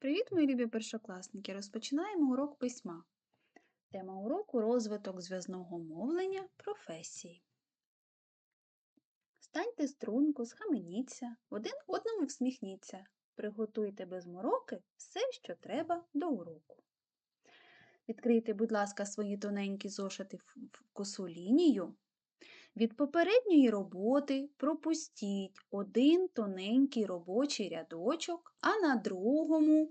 Привіт, мої любі першокласники! Розпочинаємо урок письма. Тема уроку розвиток зв'язного мовлення професії. Станьте струнку, схаменіться, один одному всміхніться. Приготуйте без мороки все, що треба до уроку. Відкрийте, будь ласка, свої тоненькі зошити в косу лінію. Від попередньої роботи пропустіть один тоненький робочий рядочок, а на другому,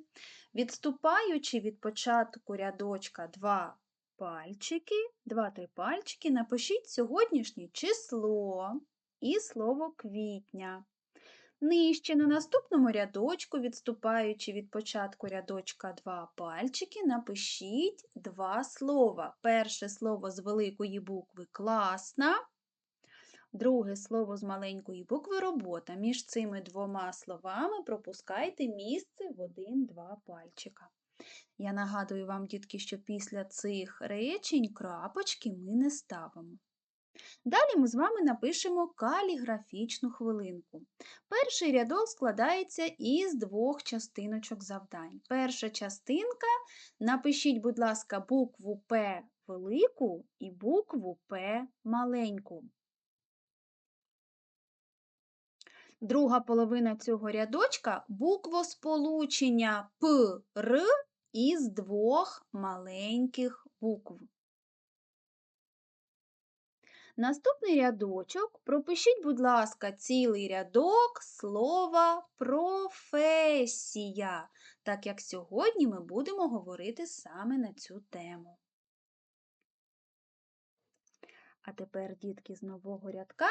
відступаючи від початку рядочка два пальчики, два-три пальчики, напишіть сьогоднішнє число і слово квітня. Нижче на наступному рядочку, відступаючи від початку рядочка два пальчики, напишіть два слова. Перше слово з великої букви класна. Друге слово з маленької букви робота. Між цими двома словами пропускайте місце в один-два пальчика. Я нагадую вам, дітки, що після цих речень крапочки ми не ставимо. Далі ми з вами напишемо каліграфічну хвилинку. Перший рядок складається із двох частиночок завдань. Перша частинка напишіть, будь ласка, букву П велику і букву П маленьку. Друга половина цього рядочка буквосполучення П, Р із двох маленьких букв. Наступний рядочок пропишіть, будь ласка, цілий рядок слова професія, так як сьогодні ми будемо говорити саме на цю тему. А тепер, дітки, з нового рядка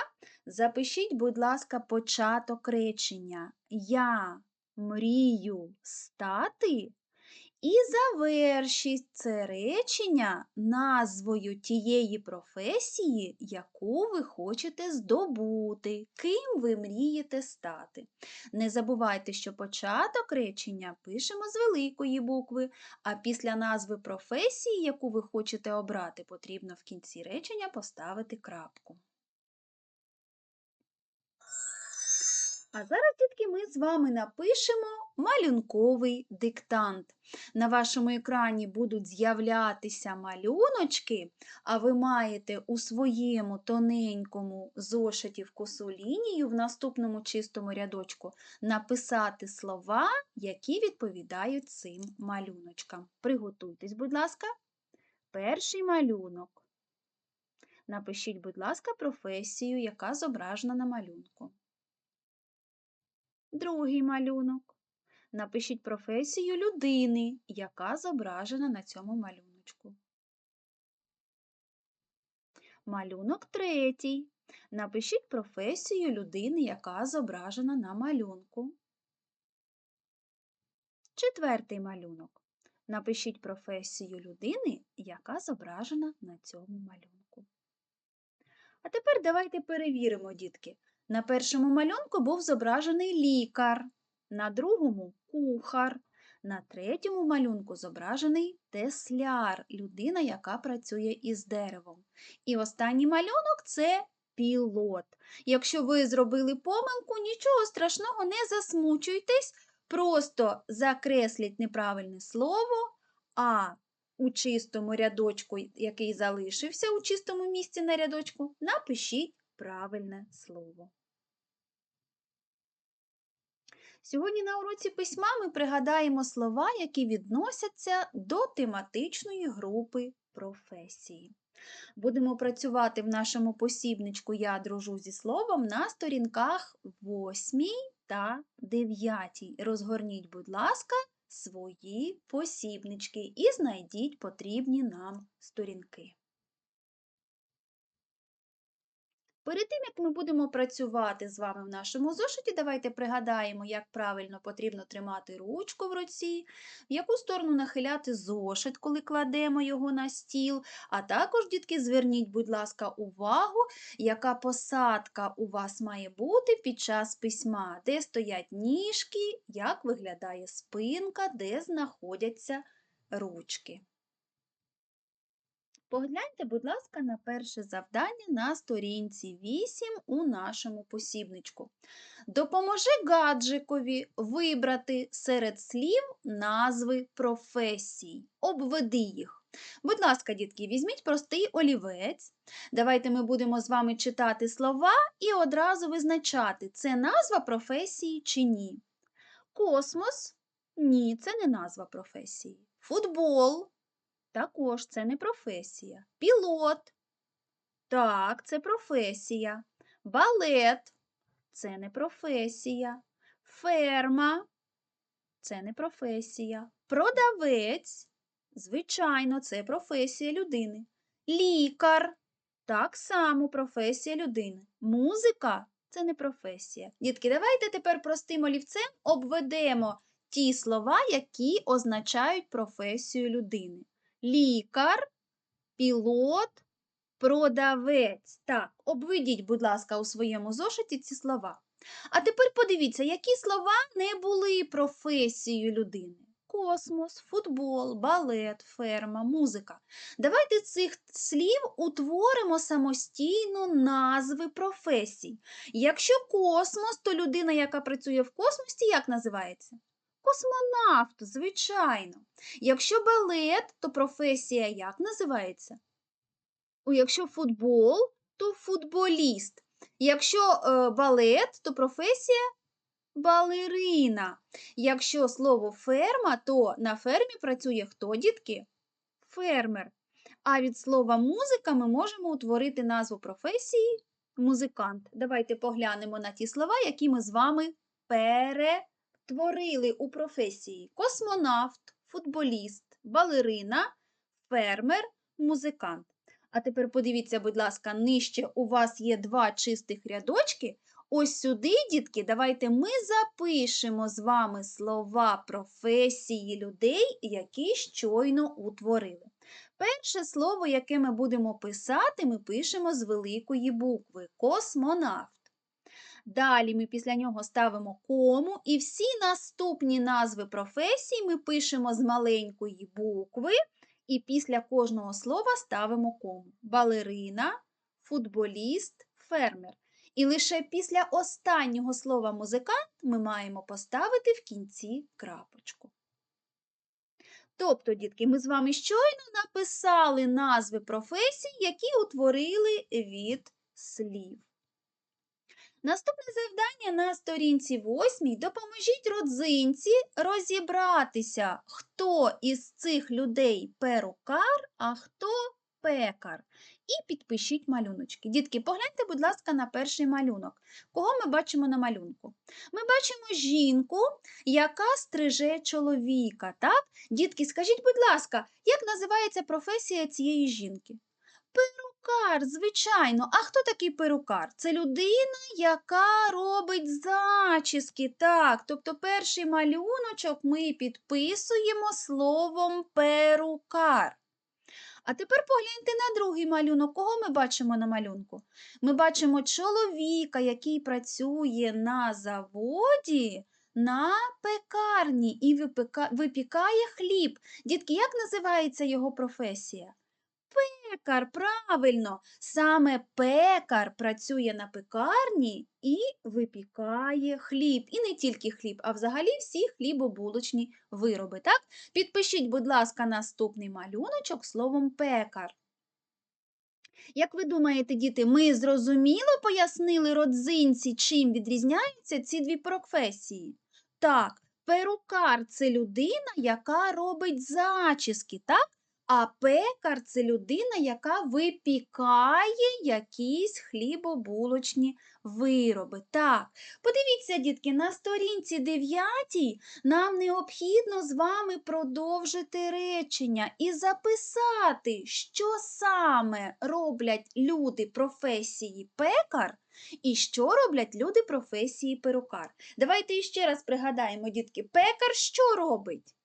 запишіть, будь ласка, початок речення. Я мрію стати і завершіть це речення назвою тієї професії, яку ви хочете здобути, ким ви мрієте стати. Не забувайте, що початок речення пишемо з великої букви, а після назви професії, яку ви хочете обрати, потрібно в кінці речення поставити крапку. А зараз, дітки, ми з вами напишемо малюнковий диктант. На вашому екрані будуть з'являтися малюночки, а ви маєте у своєму тоненькому зошиті в косу лінію в наступному чистому рядочку написати слова, які відповідають цим малюночкам. Приготуйтесь, будь ласка, перший малюнок. Напишіть, будь ласка, професію, яка зображена на малюнку. Другий малюнок. Напишіть професію людини, яка зображена на цьому малюночку. Малюнок третій. Напишіть професію людини, яка зображена на малюнку. Четвертий малюнок. Напишіть професію людини, яка зображена на цьому малюнку. А тепер давайте перевіримо, дітки, на першому малюнку був зображений лікар, на другому кухар, на третьому малюнку зображений тесляр, людина, яка працює із деревом. І останній малюнок це пілот. Якщо ви зробили помилку, нічого страшного, не засмучуйтесь, просто закресліть неправильне слово, а у чистому рядочку, який залишився у чистому місці на рядочку, напишіть правильне слово. Сьогодні на уроці письма ми пригадаємо слова, які відносяться до тематичної групи професії. Будемо працювати в нашому посібничку Я дружу зі словом на сторінках 8 та 9. Розгорніть, будь ласка, свої посібнички і знайдіть потрібні нам сторінки. Перед тим, як ми будемо працювати з вами в нашому зошиті, давайте пригадаємо, як правильно потрібно тримати ручку в руці, в яку сторону нахиляти зошит, коли кладемо його на стіл. А також, дітки, зверніть, будь ласка, увагу, яка посадка у вас має бути під час письма, де стоять ніжки, як виглядає спинка, де знаходяться ручки. Погляньте, будь ласка, на перше завдання на сторінці 8 у нашому посібничку. Допоможи гаджикові вибрати серед слів назви професій. Обведи їх. Будь ласка, дітки, візьміть простий олівець. Давайте ми будемо з вами читати слова і одразу визначати, це назва професії чи ні. Космос ні, це не назва професії. Футбол також це не професія. Пілот. Так, це професія. Балет це не професія. Ферма це не професія. Продавець. Звичайно, це професія людини. Лікар так само професія людини. Музика це не професія. Дітки, давайте тепер простим олівцем обведемо ті слова, які означають професію людини лікар, пілот, продавець. Так, обведіть, будь ласка, у своєму зошиті ці слова. А тепер подивіться, які слова не були професією людини. Космос, футбол, балет, ферма, музика. Давайте цих слів утворимо самостійно назви професій. Якщо космос, то людина, яка працює в космосі, як називається? Космонавт, звичайно. Якщо балет, то професія як називається? Якщо футбол, то футболіст. Якщо е, балет, то професія балерина. Якщо слово ферма, то на фермі працює хто, дітки? Фермер. А від слова музика ми можемо утворити назву професії музикант. Давайте поглянемо на ті слова, які ми з вами перетворили у професії: космонавт, футболіст, балерина, фермер, музикант. А тепер подивіться, будь ласка, нижче у вас є два чистих рядочки. Ось сюди, дітки, давайте ми запишемо з вами слова професії людей, які щойно утворили. Перше слово, яке ми будемо писати, ми пишемо з великої букви космонавт. Далі ми після нього ставимо кому, і всі наступні назви професій ми пишемо з маленької букви, і після кожного слова ставимо кому. Балерина, футболіст, фермер. І лише після останнього слова музикант ми маємо поставити в кінці крапочку. Тобто, дітки, ми з вами щойно написали назви професій, які утворили від слів. Наступне завдання на сторінці 8 допоможіть родзинці розібратися, хто із цих людей перукар, а хто пекар. І підпишіть малюночки. Дітки, погляньте, будь ласка, на перший малюнок. Кого ми бачимо на малюнку? Ми бачимо жінку, яка стриже чоловіка. так? Дітки, скажіть, будь ласка, як називається професія цієї жінки? Перукар, звичайно. А хто такий перукар? Це людина, яка робить зачіски. Так, тобто перший малюночок ми підписуємо словом перукар. А тепер погляньте на другий малюнок. Кого ми бачимо на малюнку? Ми бачимо чоловіка, який працює на заводі, на пекарні і випікає хліб. Дітки, як називається його професія? Пекар, правильно, саме пекар працює на пекарні і випікає хліб. І не тільки хліб, а взагалі всі хлібобулочні вироби. Так? Підпишіть, будь ласка, наступний малюночок словом пекар. Як ви думаєте, діти, ми зрозуміло пояснили родзинці, чим відрізняються ці дві професії? Так, перукар це людина, яка робить зачіски, так? А пекар це людина, яка випікає якісь хлібобулочні вироби. Так, подивіться, дітки, на сторінці 9 нам необхідно з вами продовжити речення і записати, що саме роблять люди професії пекар і що роблять люди професії перукар. Давайте іще раз пригадаємо, дітки, пекар що робить?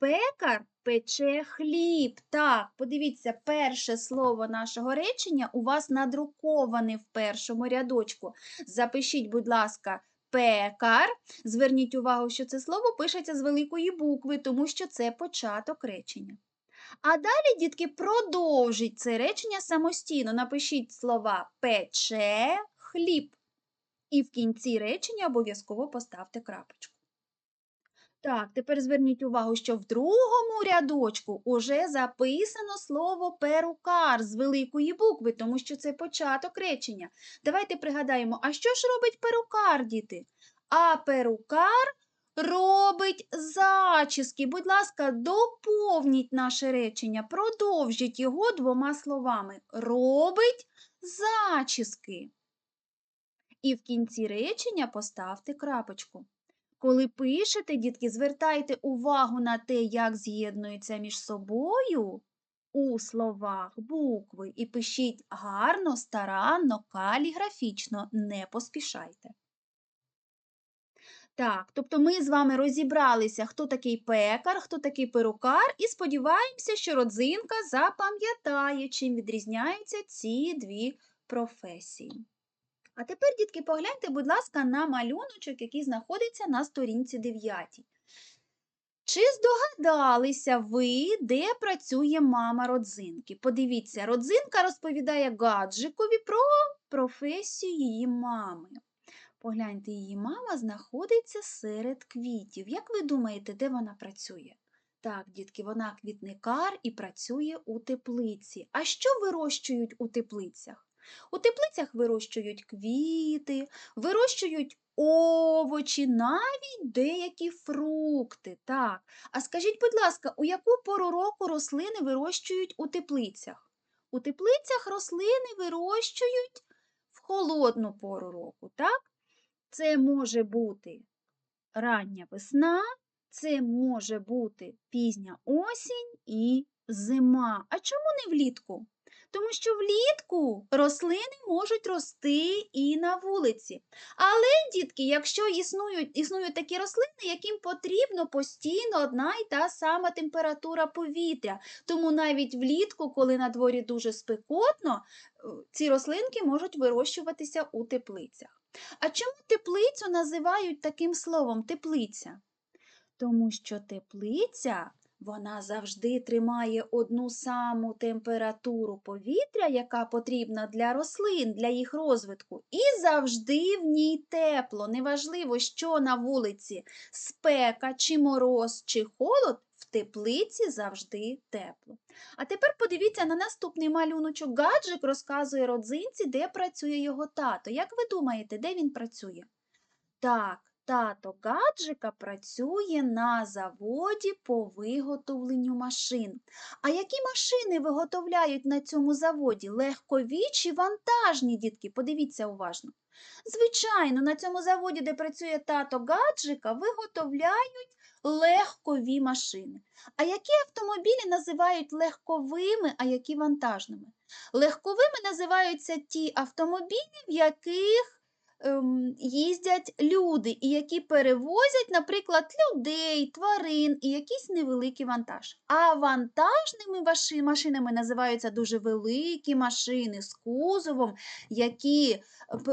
Пекар пече хліб. Так, подивіться, перше слово нашого речення у вас надруковане в першому рядочку. Запишіть, будь ласка, пекар. Зверніть увагу, що це слово пишеться з великої букви, тому що це початок речення. А далі, дітки, продовжіть це речення самостійно. Напишіть слова пече хліб. І в кінці речення обов'язково поставте крапочку. Так, тепер зверніть увагу, що в другому рядочку уже записано слово перукар з великої букви, тому що це початок речення. Давайте пригадаємо, а що ж робить перукар, діти? А перукар робить зачіски. Будь ласка, доповніть наше речення, продовжіть його двома словами. Робить зачіски. І в кінці речення поставте крапочку. Коли пишете, дітки, звертайте увагу на те, як з'єднуються між собою у словах букви, і пишіть гарно, старанно, каліграфічно, не поспішайте. Так, тобто ми з вами розібралися, хто такий пекар, хто такий перукар, і сподіваємося, що родзинка запам'ятає, чим відрізняються ці дві професії. А тепер, дітки, погляньте, будь ласка, на малюночок, який знаходиться на сторінці 9. Чи здогадалися ви, де працює мама родзинки? Подивіться, родзинка розповідає гаджикові про професію її мами. Погляньте, її мама знаходиться серед квітів. Як ви думаєте, де вона працює? Так, дітки, вона квітникар і працює у теплиці. А що вирощують у теплицях? У теплицях вирощують квіти, вирощують овочі, навіть деякі фрукти. Так. А скажіть, будь ласка, у яку пору року рослини вирощують у теплицях? У теплицях рослини вирощують в холодну пору року, так? Це може бути рання весна, це може бути пізня осінь і зима. А чому не влітку? Тому що влітку рослини можуть рости і на вулиці. Але, дітки, якщо існують, існують такі рослини, яким потрібно постійно одна і та сама температура повітря. Тому навіть влітку, коли на дворі дуже спекотно, ці рослинки можуть вирощуватися у теплицях. А чому теплицю називають таким словом теплиця? Тому що теплиця вона завжди тримає одну саму температуру повітря, яка потрібна для рослин, для їх розвитку, і завжди в ній тепло. Неважливо, що на вулиці спека, чи мороз, чи холод, в теплиці завжди тепло. А тепер подивіться на наступний малюночок. Гаджик розказує родзинці, де працює його тато. Як ви думаєте, де він працює? Так, Тато гаджика працює на заводі по виготовленню машин. А які машини виготовляють на цьому заводі? Легкові чи вантажні, дітки? Подивіться уважно. Звичайно, на цьому заводі, де працює тато гаджика, виготовляють легкові машини. А які автомобілі називають легковими, а які вантажними? Легковими називаються ті автомобілі, в яких ем, їздять люди, і які перевозять, наприклад, людей, тварин і якийсь невеликий вантаж. А вантажними машинами називаються дуже великі машини з кузовом, які е,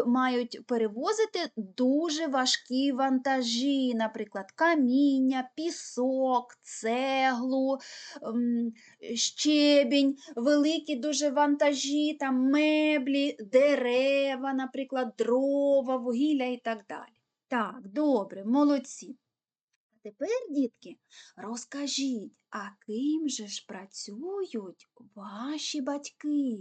мають перевозити дуже важкі вантажі, наприклад, каміння, пісок, цеглу, ем, щебінь, великі дуже вантажі, там меблі, дерева, наприклад, дрова дрова, вугілля і так далі. Так, добре, молодці. А тепер, дітки, розкажіть, а ким же ж працюють ваші батьки?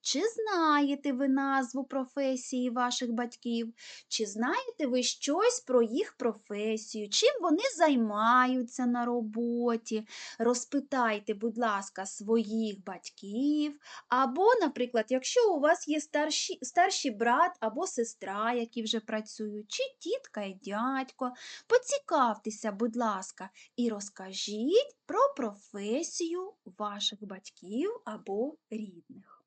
Чи знаєте ви назву професії ваших батьків? Чи знаєте ви щось про їх професію? Чим вони займаються на роботі? Розпитайте, будь ласка, своїх батьків. Або, наприклад, якщо у вас є старші, старший брат або сестра, які вже працюють, чи тітка і дядько, поцікавтеся, будь ласка, і розкажіть про професію ваших батьків або рідних.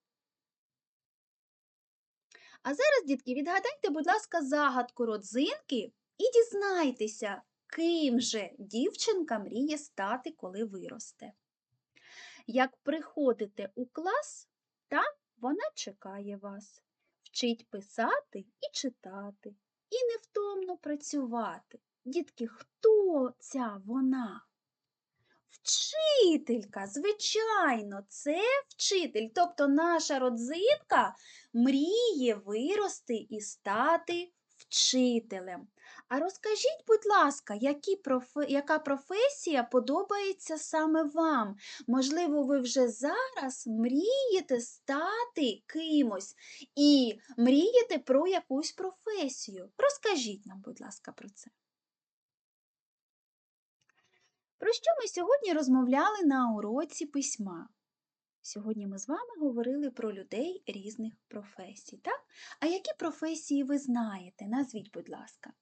А зараз, дітки, відгадайте, будь ласка, загадку родзинки і дізнайтеся, ким же дівчинка мріє стати, коли виросте. Як приходите у клас, там вона чекає вас, вчить писати і читати, і невтомно працювати. Дітки, хто ця вона? Вчителька, звичайно, це вчитель. Тобто наша родзинка мріє вирости і стати вчителем. А розкажіть, будь ласка, які профе- яка професія подобається саме вам? Можливо, ви вже зараз мрієте стати кимось і мрієте про якусь професію. Розкажіть нам, будь ласка, про це. Про що ми сьогодні розмовляли на уроці письма? Сьогодні ми з вами говорили про людей різних професій, так? А які професії ви знаєте? Назвіть, будь ласка.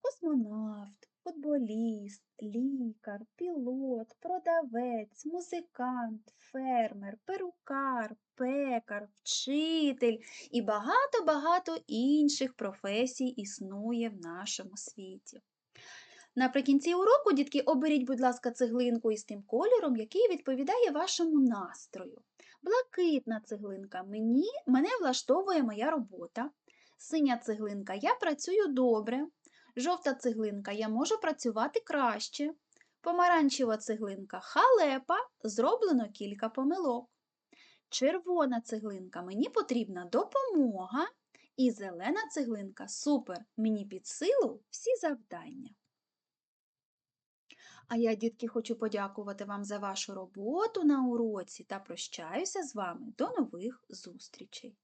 Космонавт, футболіст, лікар, пілот, продавець, музикант, фермер, перукар, пекар, вчитель і багато-багато інших професій існує в нашому світі. Наприкінці уроку, дітки, оберіть, будь ласка, цеглинку із тим кольором, який відповідає вашому настрою. Блакитна цеглинка мені, мене влаштовує моя робота. Синя цеглинка я працюю добре. Жовта цеглинка я можу працювати краще. Помаранчева цеглинка халепа, зроблено кілька помилок. Червона цеглинка мені потрібна допомога. І зелена цеглинка супер, мені під силу всі завдання. А я, дітки, хочу подякувати вам за вашу роботу на уроці та прощаюся з вами до нових зустрічей.